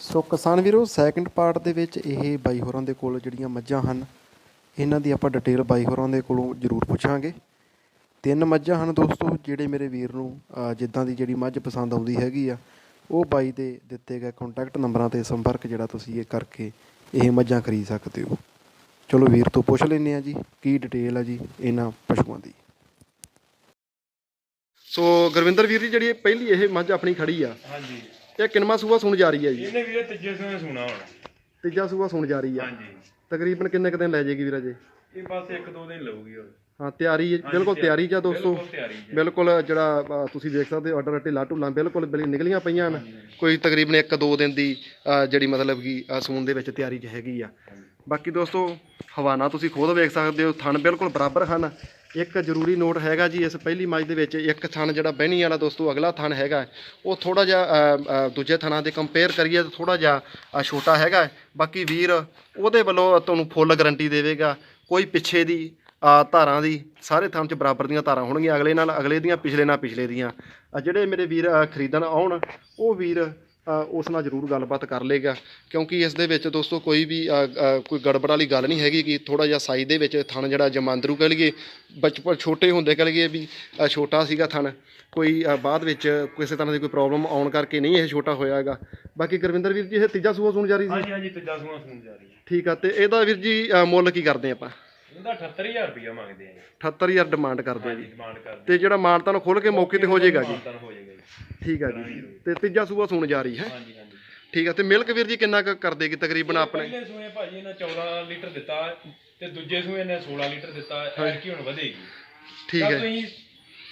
ਸੋ ਕਿਸਾਨ ਵੀਰੋ second part ਦੇ ਵਿੱਚ ਇਹ ਬਾਈ ਹੋਰਾਂ ਦੇ ਕੋਲ ਜਿਹੜੀਆਂ ਮੱਝਾਂ ਹਨ ਇਹਨਾਂ ਦੀ ਆਪਾਂ ਡਿਟੇਲ ਬਾਈ ਹੋਰਾਂ ਦੇ ਕੋਲੋਂ ਜ਼ਰੂਰ ਪੁੱਛਾਂਗੇ। ਤਿੰਨ ਮੱਝਾਂ ਹਨ ਦੋਸਤੋ ਜਿਹੜੇ ਮੇਰੇ ਵੀਰ ਨੂੰ ਜਿੱਦਾਂ ਦੀ ਜਿਹੜੀ ਮੱਝ ਪਸੰਦ ਆਉਂਦੀ ਹੈਗੀ ਆ ਉਹ ਬਾਈ ਦੇ ਦਿੱਤੇ ਗਏ ਕੰਟੈਕਟ ਨੰਬਰਾਂ ਤੇ ਸੰਪਰਕ ਜਿਹੜਾ ਤੁਸੀਂ ਇਹ ਕਰਕੇ ਇਹ ਮੱਝਾਂ ਖਰੀਦ ਸਕਦੇ ਹੋ। ਚਲੋ ਵੀਰ ਤੋਂ ਪੁੱਛ ਲੈਂਦੇ ਆ ਜੀ ਕੀ ਡਿਟੇਲ ਆ ਜੀ ਇਹਨਾਂ ਪਸ਼ੂਆਂ ਦੀ? ਸੋ ਗੁਰਵਿੰਦਰ ਵੀਰ ਜੀ ਜਿਹੜੀ ਇਹ ਪਹਿਲੀ ਇਹ ਮੱਝ ਆਪਣੀ ਖੜੀ ਆ ਹਾਂਜੀ। ਇਹ ਕਿੰਨਵਾਂ ਸੂਆ ਸੁਣ ਜਾ ਰਹੀ ਹੈ ਜੀ? ਇਹਨੇ ਵੀਰੇ ਤੀਜੇ ਸਮੇਂ ਸੁਣਾ ਹੁਣ। ਤੀਜਾ ਸੂਆ ਸੁਣ ਜਾ ਰਹੀ ਆ। ਹਾਂਜੀ। ਤਕਰੀਬਨ ਕਿੰਨੇ ਕੁ ਦਿਨ ਲੈ ਜਾਏਗੀ ਵੀਰਾ ਜੀ ਇਹ ਬਸ ਇੱਕ ਦੋ ਦਿਨ ਲਊਗੀ ਹੋਰ। ਹਾਂ ਤਿਆਰੀ ਹੈ, ਬਿਲਕੁਲ ਤਿਆਰੀ ਜਾਂ ਦੋਸਤੋ। ਬਿਲਕੁਲ ਤਿਆਰੀ ਜੀ ਬਿਲਕੁਲ ਜਿਹੜਾ ਅ, ਤੁਸੀਂ ਦੇਖ ਸਕਦੇ ਹੋ ਆਰਡਰ ਢਿੱਲਾ ਢੁੱਲਾਂ ਬਿਲਕੁਲ ਬਿਲ ਨਿਕਲੀਆਂ ਪਈਆਂ ਹਨ। ਕੋਈ ਤਕਰੀਬਨ 1-2 ਦਿਨ ਦੀ ਅ, ਜਿਹੜੀ ਮਤਲਬ ਕਿ ਅ, ਸੂਣ ਦੇ ਵਿੱਚ ਤਿਆਰੀ 'ਚ ਹੈਗੀ ਆ। ਬਾਕੀ ਦੋਸਤੋ ਹਵਾਨਾ ਤੁਸੀਂ ਖੁਦ ਵੇਖ ਸਕਦੇ ਹੋ ਥਣ ਬਿਲਕੁਲ ਬਰਾਬਰ ਹਨ। ਇੱਕ ਜ਼ਰੂਰੀ ਨੋਟ ਹੈਗਾ ਜੀ, ਇਸ ਪਹਿਲੀ ਮੈਚ ਦੇ ਵਿੱਚ ਇੱਕ ਥਣ ਜਿਹੜਾ ਬਹਿਣੀ ਵਾਲਾ ਦੋਸਤੋ, ਅਗਲਾ ਥਣ ਹੈਗਾ। ਉਹ ਥੋੜਾ ਜਿਹਾ ਦੂਜੇ ਥਣਾਂ ਦੇ ਕੰਪੇਅਰ ਕਰੀਏ ਤਾਂ ਥੋੜਾ ਜਿਹਾ ਛੋਟਾ ਹੈਗਾ। ਬਾਕੀ ਵੀਰ, ਉਹਦੇ ਵੱਲੋਂ ਤੁਹਾਨੂੰ ਫੁੱਲ ਗਾਰੰਟੀ ਦੇਵੇਗਾ। ਕੋਈ ਪਿੱਛੇ ਦੀ ਧਾਰਾਂ ਦੀ, ਸਾਰੇ ਥਾਂ 'ਚ ਬਰਾਬਰ ਦੀਆਂ ਧਾਰਾਂ ਹੋਣਗੀਆਂ। ਅਗਲੇ ਨਾਲ, ਅਗਲੇ ਦੀਆਂ, ਪਿਛਲੇ ਨਾਲ, ਪਿਛਲੇ ਦੀਆਂ। ਜਿਹੜੇ ਮੇਰੇ ਵੀਰ ਖਰੀਦਣ ਆਉਣ, ਉਹ ਵੀਰ ਉਸ ਨਾਲ ਜ਼ਰੂਰ ਗੱਲਬਾਤ ਕਰ ਲੇਗਾ ਕਿਉਂਕਿ ਇਸ ਦੇ ਵਿੱਚ ਦੋਸਤੋ ਕੋਈ ਵੀ ਕੋਈ ਗੜਬੜ ਵਾਲੀ ਗੱਲ ਨਹੀਂ ਹੈਗੀ ਕਿ ਥੋੜਾ ਜਿਹਾ ਸਾਈਜ਼ ਦੇ ਵਿੱਚ ਥਣ ਜਿਹੜਾ ਜਮਾਂਦਰੂ ਕਹ ਲਈਏ ਬਚਪਨ ਛੋਟੇ ਹੁੰਦੇ ਕਹ ਲਈਏ ਵੀ ਛੋਟਾ ਸੀਗਾ ਥਣ। ਕੋਈ ਬਾਅਦ ਵਿੱਚ ਕਿਸੇ ਤਰ੍ਹਾਂ ਦੀ ਕੋਈ ਪ੍ਰੋਬਲਮ ਆਉਣ ਕਰਕੇ ਨਹੀਂ ਇਹ ਛੋਟਾ ਹੋਇਆ ਹੈਗਾ। ਬਾਕੀ ਗੁਰਵਿੰਦਰ ਵੀਰ ਜੀ ਇਹ ਤੀਜਾ ਸੂਆ ਸੁਣ ਜਾ ਰਹੀ ਸੀ? ਹਾਂਜੀ ਹਾਂਜੀ ਤੀਜਾ ਸਮੇਂ ਸੁਣ ਜਾ ਰਹੀ ਹੈ। ਠੀਕ ਆ ਤੇ ਇਹਦਾ ਵੀਰ ਜੀ ਮੁੱਲ ਕੀ ਕਰਦੇ ਆਪਾਂ? ਇਹਦਾ 78000 ਰੁਪਇਆ ਮੰਗਦੇ ਆ ਜੀ। 78000 ਡਿਮਾਂਡ ਕਰਦੇ ਆ ਜੀ। ਡਿਮਾਂਡ ਕਰਦੇ ਤੇ ਜਿਹੜਾ ਮਾਨਤਾ ਨੂੰ ਖੋਲ ਕੇ ਮੌਕੇ ਤੇ ਹੋ ਜਾਏਗਾ ਜੀ? ਮਾਨਤਾਨ ਹੋ ਜਾਏਗਾ। ਜੀ ਠੀਕ ਆ ਜੀ। ਤੇ ਤੀਜਾ ਸੂਆ ਸੁਣ ਜਾ ਰਹੀ ਹੈ। ਹਾਂਜੀ ਹਾਂਜੀ। ਠੀਕ ਆ ਤੇ ਮਿਲਕ ਵੀਰ ਜੀ ਕਿੰਨਾ ਕੁ ਕਰ ਦੇਗੀ ਤਕਰੀਬਨ ਆਪਣੇ? ਪਹਿਲੇ ਸੂਏ ਭਾਜੀ ਇਹਨਾਂ 14 ਲੀਟਰ ਦਿੱਤਾ ਤੇ ਦੂਜੇ ਸੂਏ ਨੇ 16 ਲੀਟਰ ਦਿੱਤਾ ਐਰਕੀ ਹੁਣ ਵਧੇਗੀ। ਠੀਕ ਹੈ। ਤੁਸੀਂ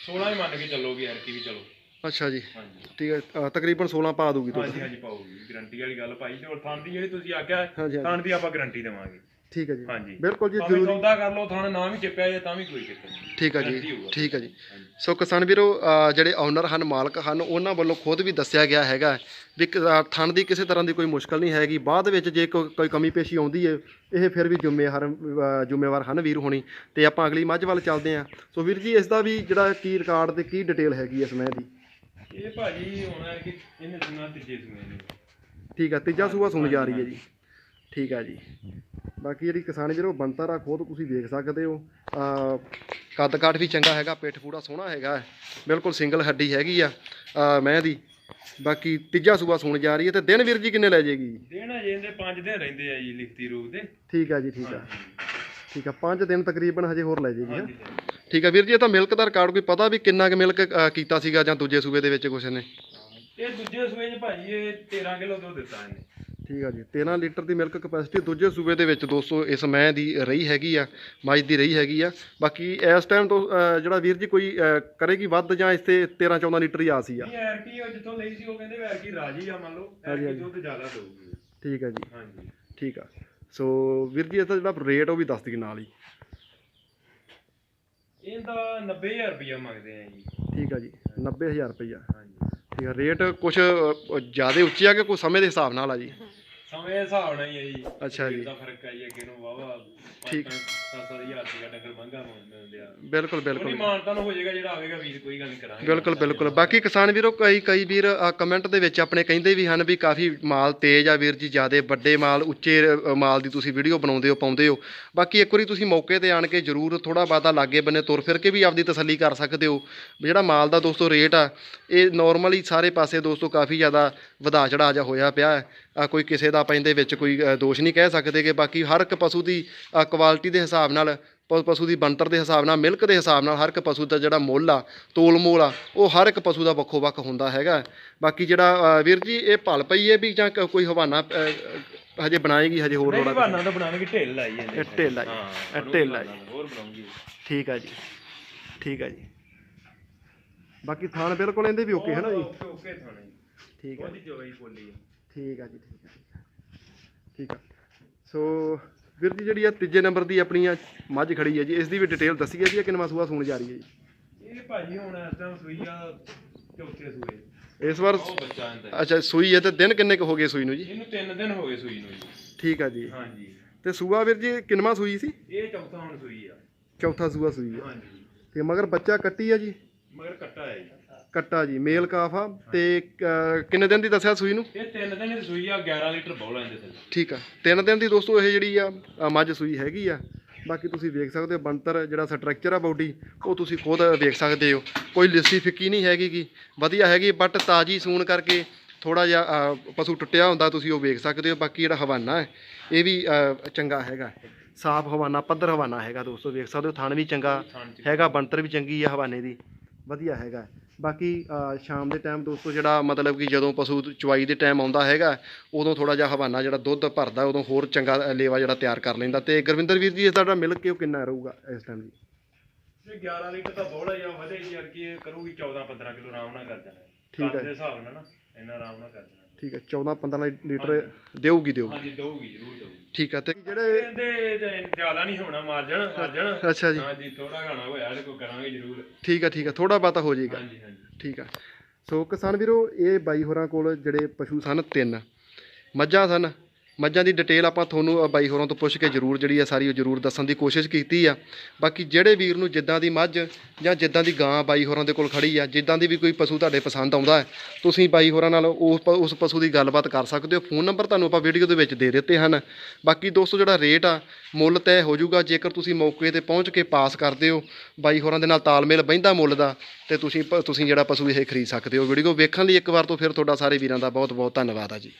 16 ਹੀ ਮੰਨ ਕੇ ਚੱਲੋਗੇ ਐਰਕੀ ਵੀ ਚਲੋ। ਅੱਛਾ ਜੀ। ਹਾਂਜੀ। ਠੀਕ ਹੈ ਅ, ਤਕਰੀਬਨ 16 ਪਾ ਦੂਗੀ ਹਾਂਜੀ ਤੁਸੀਂ ਹਾਂਜੀ ਪਾਉਗੀ ਗਾਰੰਟੀ ਵਾਲੀ ਗੱਲ ਭਾਈ ਤੇ ਹੋਰ ਥਣ ਦੀ ਜਿਹੜੀ ਤੁਸੀਂ ਆਖਿਆ ਹਾਂਜੀ, ਹਾਂਜੀ। ਥਣ ਦੀ ਆਪਾਂ ਗਾਰੰਟੀ ਦੇਵਾਂਗੇ। ਠੀਕ ਹੈ ਜੀ। ਹਾਂਜੀ। ਬਿਲਕੁਲ ਜੀ ਭਾਵੇਂ ਜ਼ਰੂਰੀ ਸੌਦਾ ਕਰ ਲਓ ਥਣ ਨਾ ਵੀ ਚਿੱਪਿਆ ਜੇ ਤਾਂ ਵੀ ਕੋਈ ਨਹੀਂ। ਠੀਕ guarantee ਜੀ ਹੋਊਗਾ। ਠੀਕ ਆ ਜੀ। ਸੋ ਕਿਸਾਨ ਵੀਰੋ ਅ, ਜਿਹੜੇ ਓਨਰ ਹਨ ਮਾਲਕ ਹਨ ਉਹਨਾਂ ਵੱਲੋਂ ਖੁਦ ਵੀ ਦੱਸਿਆ ਗਿਆ ਹੈਗਾ ਵੀ ਕ- ਅ, ਥਣ ਦੀ ਕਿਸੇ ਤਰ੍ਹਾਂ ਦੀ ਕੋਈ ਮੁਸ਼ਕਲ ਨਹੀਂ ਹੈਗੀ। ਬਾਅਦ ਵਿੱਚ ਜੇ ਕੋਈ ਕੋਈ ਕਮੀ ਪੇਸ਼ੀ ਆਉਂਦੀ ਹੈ ਇਹ ਫਿਰ ਵੀ ਜ਼ਿੰਮੇਵਾਰ ਅ, ਜ਼ਿੰਮੇਵਾਰ ਹਨ ਵੀਰ ਹੋਣੀ। ਤੇ ਆਪਾਂ ਅਗਲੀ ਮੱਝ ਵੱਲ ਚੱਲਦੇ ਹਾਂ। ਸੋ ਵੀਰ ਜੀ ਇਸ ਦਾ ਵੀ ਜਿਹੜਾ ਕੀ ਰਿਕਾਰਡ ਤੇ ਕੀ ਡਿਟੇਲ ਹੈਗੀ ਇਸ ਮੈਂ ਦੀ? ਇਹ ਭਾਜੀ ਹੁਣ ਹੈ ਕਿ ਇਹਨੇ ਸੁਣਾ ਤੀਜੇ ਨੇ ਠੀਕ ਆ ਤੀਜਾ ਸੂਆ ਸੁਣ ਜਾ ਰਹੀ ਹੈ ਜੀ। ਠੀਕ ਆ ਜੀ। ਬਾਕੀ ਜਿਹੜੀ ਕਿਸਾਨ ਵੀਰੋ ਬੰਤਰ ਆ ਖੁਦ ਤੁਸੀਂ ਦੇਖ ਸਕਦੇ ਹੋ। ਕੱਦ ਕਾਠ ਵੀ ਚੰਗਾ ਹੈਗਾ ਪਿੱਠ ਪੂਰਾ ਸੋਹਣਾ ਹੈਗਾ। ਬਿਲਕੁਲ ਸਿੰਗਲ ਹੱਡੀ ਹੈਗੀ ਆ ਮੈਂ ਦੀ ਬਾਕੀ ਤੀਜਾ ਸੂਆ ਸੁਣ ਜਾ ਰਹੀ ਹੈ ਤੇ ਦਿਨ ਵੀਰ ਜੀ ਕਿੰਨੇ ਲੈ ਜਾਏਗੀ? ਦੇਣਾ ਜੇ ਇਹਦੇ 5 ਦਿਨ ਰਹਿੰਦੇ ਆ ਜੀ ਲਿਖਤੀ ਰੂਪ ਦੇ। ਠੀਕ ਆ ਜੀ ਠੀਕ ਆ। ਠੀਕ ਆ 5 ਦਿਨ ਤਕਰੀਬਨ ਹਜੇ ਹੋਰ ਲੈ ਜਾਏਗੀ ਹੈਂ। ਠੀਕ ਆ ਵੀਰ ਜੀ ਇਹ ਤਾਂ ਮਿਲਕ ਦਾ ਰਿਕਾਰਡ ਕੋਈ ਪਤਾ ਵੀ ਕਿੰਨਾ ਕੁ ਮਿਲਕ ਕੀਤਾ ਸੀਗਾ ਜਾਂ ਦੂਜੇ ਸੂਬੇ ਦੇ ਵਿੱਚ ਕੁਛ ਨੇ ਇਹ ਦੂਜੇ ਸੂਏ 'ਚ ਭਾਜੀ ਇਹ 13 ਕਿਲੋ ਦੁੱਧ ਦਿੱਤਾ ਇਹਨੇ। ਠੀਕ ਆ ਜੀ। 13 ਲੀਟਰ ਦੀ ਮਿਲਕ ਕਪੈਸਿਟੀ ਦੂਜੇ ਸੂਬੇ ਦੇ ਵਿੱਚ 200 ਇਸ ਮੈਂ ਦੀ ਰਹੀ ਹੈਗੀ ਆ ਮੱਝ ਦੀ ਰਹੀ ਹੈਗੀ ਆ। ਬਾਕੀ ਇਸ ਟਾਈਮ ਤੋਂ ਜਿਹੜਾ ਵੀਰ ਜੀ ਕੋਈ ਕਰੇਗੀ ਵੱਧ ਜਾਂ ਇਸ ਤੇ 13 14 ਲੀਟਰ ਹੀ ਆ ਸੀ ਆ। ਇਹ ਐਰਕੀ ਉਹ ਜਿੱਥੋਂ ਲਈ ਸੀ ਉਹ ਕਹਿੰਦੇ ਐਰਕੀ ਰਾਜੀ ਆ ਮੰਨ ਲਓ ਐਰਕੀ ਦੁੱਧ ਜ਼ਿਆਦਾ ਦਊਗੀ। ਠੀਕ ਆ ਜੀ। ਹਾਂਜੀ। ਠੀਕ ਆ। ਸੋ ਵੀਰ ਜੀ ਇਹਦਾ ਜਿਹੜਾ ਰੇਟ ਉਹ ਵੀ ਦੱਸ ਦਿਓ ਨਾਲ ਹੀ। ਇਹਦਾ 90000 ਰੁਪਇਆ ਮੰਗਦੇ ਆ ਜੀ। ਠੀਕ ਆ ਜੀ 90000 ਰੁਪਈਆ। ਹਾਂਜੀ। ਠੀਕ ਆ ਰੇਟ ਕੁਝ ਜ਼ਿਆਦਾ ਉੱਚੀ ਆ ਕਿ ਕੋਈ ਸਮੇਂ ਦੇ ਹਿਸਾਬ ਨਾਲ ਆ ਜੀ? ਸਮੇਂ ਦੇ ਹਿਸਾਬ ਨਾਲ ਹੀ ਹੈ ਜੀ। ਅੱਛਾ ਜੀ। ਦਾ ਫ਼ਰਕ ਆਈ ਅੱਗੇ ਨੂੰ ਵਾਵਾ ਠੀਕ। 7-7000 ਰੁਪਇਆ ਡੰਗਰ ਮਹਿੰਗਾ ਮਿਲਦੇ ਆ ਬਿਲਕੁਲ ਕੋਈ ਬਿਲਕੁਲ ਮਾਨਤਾ ਨੂੰ ਹੋ ਜਾਏਗਾ ਜਿਹੜਾ ਆਵੇਗਾ ਵੀਰ ਕੋਈ ਗੱਲ ਨਹੀਂ ਕਰਾਂਗੇ। ਬਿਲਕੁਲ ਬਿਲਕੁਲ। ਬਾਕੀ ਕਿਸਾਨ ਵੀਰੋ ਕਈ ਕਈ ਵੀਰ ਕਮੈਂਟ ਦੇ ਵਿੱਚ ਆਪਣੇ ਕਹਿੰਦੇ ਵੀ ਹਨ ਵੀ ਕਾਫੀ ਮਾਲ ਤੇਜ਼ ਆ ਵੀਰ ਜੀ ਜਿਆਦੇ ਵੱਡੇ ਮਾਲ ਉੱਚੇ ਅ, ਮਾਲ ਦੀ ਤੁਸੀਂ ਵੀਡੀਓ ਬਣਾਉਂਦੇ ਹੋ ਪਾਉਂਦੇ ਹੋ। ਬਾਕੀ ਇੱਕ ਵਾਰੀ ਤੁਸੀਂ ਮੌਕੇ ਤੇ ਆਣ ਕੇ ਜਰੂਰ ਥੋੜਾ ਬਾਤਾ ਲਾਗੇ ਬੰਨੇ ਤੁਰ ਫਿਰ ਕੇ ਵੀ ਆਪਦੀ ਤਸੱਲੀ ਕਰ ਸਕਦੇ ਹੋ। ਵੀ ਜਿਹੜਾ ਮਾਲ ਦਾ ਦੋਸਤੋ ਰੇਟ ਆ ਇਹ ਨਾਰਮਲੀ ਸਾਰੇ ਪਾਸੇ ਦੋਸਤੋ ਕਾਫੀ ਜ਼ਿਆਦਾ ਵਧਾ ਚੜਾ ਜਾ ਹੋਇਆ ਪਿਆ ਹੈ। ਕੋਈ ਕਿਸੇ ਦਾ ਆਪਾਂ ਇਹਦੇ ਵਿੱਚ ਕੋਈ ਦੋਸ਼ ਨਹੀਂ ਕਹਿ ਸਕਦੇ ਕਿ ਬਾਕੀ ਹਰ ਇੱਕ ਪਸ਼ੂ ਦੀ ਕੁਆਲਿਟੀ ਦੇ ਹਿਸਾਬ ਨਾਲ ਪਸ਼ੂ ਦੀ ਬਣਤਰ ਦੇ ਹਿਸਾਬ ਨਾਲ ਮਿਲਕ ਦੇ ਹਿਸਾਬ ਨਾਲ ਹਰ ਇੱਕ ਪਸ਼ੂ ਦਾ ਜਿਹੜਾ ਮੁੱਲ ਆ ਤੋਲ ਮੋਲ ਆ ਉਹ ਹਰ ਇੱਕ ਪਸ਼ੂ ਦਾ ਵੱਖੋ ਵੱਖ ਹੁੰਦਾ ਹੈਗਾ। ਬਾਕੀ ਜਿਹੜਾ ਵੀਰ ਜੀ ਇਹ ਭਲ ਪਈ ਹੈ ਵੀ ਜਾਂ ਕੋਈ ਹਵਾਨਾ ਹਜੇ ਬਣਾਏਗੀ ਹਜੇ ਹੋਰ ਲੋੜਾ ਬਹਾਨਾ ਤਾਂ? ਬਣਾਉਣਗੇ ਢਿੱਲ ਲਾਈ ਜਾਂਦੇ ਢਿੱਲ ਹਾਂ ਇਹ ਢਿੱਲ ਜੀ। ਹੋਰ ਬਣਾਉਂਗੀ। ਠੀਕ ਆ ਜੀ ਠੀਕ ਆ ਜੀ। ਬਾਕੀ ਥਾਣ ਬਿਲਕੁਲ ਇਹਦੇ ਵੀ ਓਕੇ ਹੈ ਨਾ ਜੀ? ਓਕੇ ਓਕੇ ਥਾਣਾ। ਜੀ ਠੀਕ ਆ। ਉਹਦੀ ਜਵਾਈ ਬੋਲੀ ਠੀਕ ਆ ਜੀ ਠੀਕ ਆ ਠੀਕ ਆ। ਸੋ ਵੀਰ ਜੀ ਜਿਹੜੀ ਆ ਤੀਜੇ ਨੰਬਰ ਦੀ ਆਪਣੀ ਆ ਮੱਝ ਖੜੀ ਹੈ ਜੀ ਇਸ ਦੀ ਵੀ ਡਿਟੇਲ ਦੱਸੀ ਹੈ ਜੀ ਇਹ ਕਿੰਨਵਾਂ ਸੂਆ ਸੂਣ ਜਾ ਰਹੀ ਹੈ ਜੀ? ਇਹ ਭਾਜੀ ਹੁਣ ਇਸ ਟਾਈਮ ਸੂਈ ਆ ਚੌਥੇ ਸੂਏ। ਇਸ ਵਾਰ ਉਹ ਬੱਚਾ ਆਂਦਾ ਅੱਛਾ ਸੂਈ ਹੈ ਤੇ ਦਿਨ ਕਿੰਨੇ ਕੁ ਹੋ ਗਏ ਸੂਈ ਨੂੰ ਜੀ? ਇਹਨੂੰ 3 ਦਿਨ ਹੋ ਗਏ ਸੂਈ ਨੂੰ ਜੀ। ਠੀਕ ਆ ਜੀ। ਹਾਂਜੀ। ਤੇ ਸੂਆ ਵੀਰ ਜੀ ਕਿੰਨਵਾਂ ਸੂਈ ਸੀ? ਇਹ ਚੌਥਾ ਹੁਣ ਸੂਈ ਆ। ਚੌਥਾ ਸੂਆ ਸੂਈ ਹੈ ਹਾਂਜੀ। ਤੇ ਮਗਰ ਬੱਚਾ ਕੱਟੀ ਆ ਜੀ? ਮਗਰ ਕੱਟਾ ਹੈ ਜੀ। ਕੱਟਾ ਜੀ ਮੇਲ ਕਾਫ ਆ। ਤੇ ਕਿੰਨੇ ਦਿਨ ਦੀ ਦੱਸਿਆ ਸੂਈ ਨੂੰ? ਇਹ ਤਿੰਨ ਦਿਨ ਦੀ ਸੂਈ ਆ 11 ਲੀਟਰ ਬੋਲ ਲੈਂਦੇ ਥੱਲੇ ਠੀਕ ਆ। ਤਿੰਨ ਦਿਨ ਦੀ ਦੋਸਤੋ ਇਹ ਜਿਹੜੀ ਆ ਅ, ਮੱਝ ਸੂਈ ਹੈਗੀ ਆ। ਬਾਕੀ ਤੁਸੀਂ ਵੇਖ ਸਕਦੇ ਹੋ ਬੰਤਰ ਜਿਹੜਾ ਸਟਰਕਚਰ ਆ ਬਾਡੀ ਉਹ ਤੁਸੀਂ ਖੁਦ ਵੇਖ ਸਕਦੇ ਹੋ। ਕੋਈ ਲਿੱਸੀ ਫਿੱਕੀ ਨਹੀਂ ਹੈਗੀ ਗੀ। ਵਧੀਆ ਹੈਗੀ ਬਟ ਤਾਜੀ ਸੂਣ ਕਰਕੇ ਥੋੜਾ ਜਿਹਾ ਅ, ਪਸ਼ੂ ਟੁੱਟਿਆ ਹੁੰਦਾ ਤੁਸੀਂ ਉਹ ਵੇਖ ਸਕਦੇ ਹੋ। ਬਾਕੀ ਜਿਹੜਾ ਹਵਾਨਾ ਹੈ ਇਹ ਵੀ ਅ, ਚੰਗਾ ਹੈਗਾ। ਸਾਫ਼ ਹਵਾਨਾ ਪੱਧਰ ਹਵਾਨਾ ਹੈਗਾ ਦੋਸਤੋ ਵੇਖ ਸਕਦੇ ਹੋ। ਥਣ ਵੀ ਚੰਗਾ ਹੈਗਾ ਬੰਤਰ ਵੀ ਚੰਗੀ ਆ ਹਵਾਨੇ ਦੀ। ਵਧੀਆ ਹੈਗਾ। ਬਾਕੀ ਸ਼ਾਮ ਦੇ ਟਾਈਮ ਦੋਸਤੋ ਜਿਹੜਾ ਮਤਲਬ ਕਿ ਜਦੋਂ ਪਸ਼ੂ ਚਵਾਈ ਦੇ ਟਾਈਮ ਆਉਂਦਾ ਹੈਗਾ ਉਦੋਂ ਥੋੜਾ ਜਿਹਾ ਹਵਾਨਾ ਜਿਹੜਾ ਦੁੱਧ ਭਰਦਾ ਉਦੋਂ ਹੋਰ ਚੰਗਾ ਲੇਵਾ ਜਿਹੜਾ ਤਿਆਰ ਕਰ ਲੈਂਦਾ। ਤੇ ਗੁਰਵਿੰਦਰ ਵੀਰ ਜੀ ਇਸ ਦਾ ਜਿਹੜਾ ਮਿਲਕ ਕਿ ਉਹ ਕਿੰਨਾ ਰਹੂਗਾ ਇਸ ਟਾਈਮ ਜੀ? ਇਹ 11 ਲੀਟਰ ਤਾਂ ਬੋਲ ਜਾਂ ਵਧੇਗੀ ਯਾਰ ਕੀ ਕਰੂਗੀ 14 15 ਕਿਲੋ ਆਰਾਮ ਨਾਲ ਕਰ ਜਾਣਾ ਠੀਕ ਹੈ। ਦੇ ਹਿਸਾਬ ਨਾਲ ਨਾ ਇੰਨਾ ਆਰਾਮ ਨਾਲ ਕਰ ਜਾਣਾ ਠੀਕ ਹੈ 14 15 ਲੀਟਰ ਦੇਊਗੀ ਦੇਊਗੀ। ਹਾਂਜੀ ਦਊਗੀ ਜ਼ਰੂਰ ਦਊਗੀ। ਠੀਕ ਹੈ ਤੇ ਜਿਹੜੇ ਇਹਦੇ ਜ਼ਿਆਦਾ ਨਹੀਂ ਹੋਣਾ ਮਾਰਜਣ ਮਾਰਜਣ ਅੱਛਾ ਜੀ। ਹਾਂਜੀ ਥੋੜਾ ਘਾਣਾ ਹੋਇਆ ਤੇ ਕੋਈ ਕਰਾਂਗੇ ਜ਼ਰੂਰ। ਠੀਕ ਹੈ ਠੀਕ ਹੈ ਥੋੜਾ ਬਾਤਾ ਹੋ ਜਾਏਗਾ। ਹਾਂਜੀ ਹਾਂਜੀ। ਠੀਕ ਆ ਸੋ ਕਿਸਾਨ ਵੀਰੋ ਇਹ ਬਾਈ ਹੋਰਾਂ ਕੋਲ ਜਿਹੜੇ ਪਸ਼ੂ ਸਨ ਤਿੰਨ। ਮੱਝਾਂ ਸਨ ਮੱਝਾਂ ਦੀ ਡਿਟੇਲ ਆਪਾਂ ਤੁਹਾਨੂੰ ਬਾਈ ਹੋਰਾਂ ਤੋਂ ਪੁੱਛ ਕੇ ਜ਼ਰੂਰ ਜਿਹੜੀ ਆ ਸਾਰੀ ਉਹ ਜ਼ਰੂਰ ਦੱਸਣ ਦੀ ਕੋਸ਼ਿਸ਼ ਕੀਤੀ ਆ। ਬਾਕੀ ਜਿਹੜੇ ਵੀਰ ਨੂੰ ਜਿੱਦਾਂ ਦੀ ਮੱਝ ਜਾਂ ਜਿੱਦਾਂ ਦੀ ਗਾਂ ਬਾਈ ਹੋਰਾਂ ਦੇ ਕੋਲ ਖੜੀ ਆ, ਜਿੱਦਾਂ ਦੀ ਵੀ ਕੋਈ ਪਸ਼ੂ ਤੁਹਾਡੇ ਪਸੰਦ ਆਉਂਦਾ ਹੈ, ਤੁਸੀਂ ਬਾਈ ਹੋਰਾਂ ਨਾਲ ਉਸ ਪ- ਉਸ ਪਸ਼ੂ ਦੀ ਗੱਲਬਾਤ ਕਰ ਸਕਦੇ ਹੋ। ਫੋਨ ਨੰਬਰ ਤੁਹਾਨੂੰ ਆਪਾਂ ਵੀਡੀਓ ਦੇ ਵਿੱਚ ਦੇ ਦਿੱਤੇ ਹਨ। ਬਾਕੀ ਦੋਸਤੋ, ਜਿਹੜਾ ਰੇਟ ਆ, ਮੁੱਲ ਤੈਅ ਹੋ ਜਾਊਗਾ। ਜੇਕਰ ਤੁਸੀਂ ਮੌਕੇ ਤੇ ਪਹੁੰਚ ਕੇ ਪਾਸ ਕਰਦੇ ਹੋ, ਬਾਈ ਹੋਰਾਂ ਦੇ ਨਾਲ ਤਾਲਮੇਲ ਬਹਿੰਦਾ ਮੁੱਲ ਦਾ, ਤੇ ਤੁਸੀਂ ਪ- ਤੁਸੀਂ ਜਿਹੜਾ ਪਸ਼ੂ ਇਹ ਖਰੀਦ ਸਕਦੇ ਹੋ। ਵੀਡੀਓ ਵੇਖਣ ਲਈ ਇੱਕ ਵਾਰ ਤੋਂ ਫਿਰ ਤੁਹਾਡਾ ਸਾਰੇ ਵੀਰਾਂ ਦਾ ਬਹੁਤ ਬਹੁਤ ਧੰਨਵਾਦ ਆ ਜੀ।